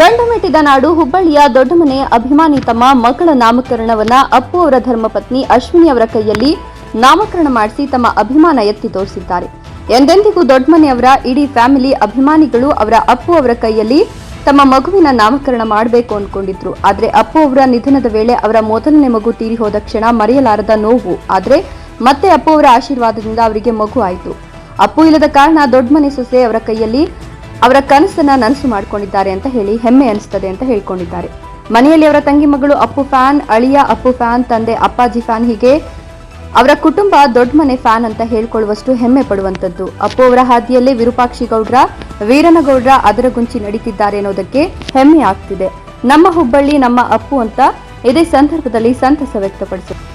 ಗಂಡು ಮೆಟ್ಟಿದ ನಾಡು ಹುಬ್ಬಳ್ಳಿಯ ದೊಡ್ಡಮನೆ ಅಭಿಮಾನಿ ತಮ್ಮ ಮಕ್ಕಳ ನಾಮಕರಣವನ್ನ ಅಪ್ಪು ಅವರ ಧರ್ಮಪತ್ನಿ ಅಶ್ವಿನಿ ಅವರ ಕೈಯಲ್ಲಿ ನಾಮಕರಣ ಮಾಡಿಸಿ ತಮ್ಮ ಅಭಿಮಾನ ಎತ್ತಿ ತೋರಿಸಿದ್ದಾರೆ. ಎಂದೆಂದಿಗೂ ದೊಡ್ಡಮನೆಯವರ ಇಡೀ ಫ್ಯಾಮಿಲಿ ಅಭಿಮಾನಿಗಳು ಅವರ ಅಪ್ಪು ಅವರ ಕೈಯಲ್ಲಿ ತಮ್ಮ ಮಗುವಿನ ನಾಮಕರಣ ಮಾಡಬೇಕು ಅಂದ್ಕೊಂಡಿದ್ರು. ಆದರೆ ಅಪ್ಪು ಅವರ ನಿಧನದ ವೇಳೆ ಅವರ ಮೊದಲನೇ ಮಗು ತೀರಿ ಹೋದ ಕ್ಷಣ ಮರೆಯಲಾರದ ನೋವು. ಆದರೆ ಮತ್ತೆ ಅಪ್ಪು ಅವರ ಆಶೀರ್ವಾದದಿಂದ ಅವರಿಗೆ ಮಗು ಆಯಿತು. ಅಪ್ಪು ಇಲ್ಲದ ಕಾರಣ ದೊಡ್ಡಮನೆ ಸೊಸೆ ಅವರ ಕೈಯಲ್ಲಿ ಅವರ ಕನಸನ್ನ ನನಸು ಮಾಡ್ಕೊಂಡಿದ್ದಾರೆ ಅಂತ ಹೇಳಿ ಹೆಮ್ಮೆ ಅನಿಸ್ತದೆ ಅಂತ ಹೇಳ್ಕೊಂಡಿದ್ದಾರೆ. ಮನೆಯಲ್ಲಿ ಅವರ ತಂಗಿ ಮಗಳು ಅಪ್ಪು ಫ್ಯಾನ್, ಅಳಿಯ ಅಪ್ಪು ಫ್ಯಾನ್, ತಂದೆ ಅಪ್ಪಾಜಿ ಫ್ಯಾನ್ ಹೀಗೆ ಅವರ ಕುಟುಂಬ ದೊಡ್ಡ ಮನೆ ಫ್ಯಾನ್ ಅಂತ ಹೇಳ್ಕೊಳ್ಳುವಷ್ಟು ಹೆಮ್ಮೆ ಪಡುವಂತದ್ದು ಅಪ್ಪು ಅವರ ಹಾದಿಯಲ್ಲೇ ವಿರೂಪಾಕ್ಷಿ ಗೌಡ್ರ ವೀರನಗೌಡ್ರ ಅದರ ಗುಂಚಿ ನಡೀತಿದ್ದಾರೆ ಅನ್ನೋದಕ್ಕೆ ಹೆಮ್ಮೆ ಆಗ್ತಿದೆ. ನಮ್ಮ ಹುಬ್ಬಳ್ಳಿ ನಮ್ಮ ಅಪ್ಪು ಅಂತ ಇದೇ ಸಂದರ್ಭದಲ್ಲಿ ಸಂತಸ ವ್ಯಕ್ತಪಡಿಸಿದರು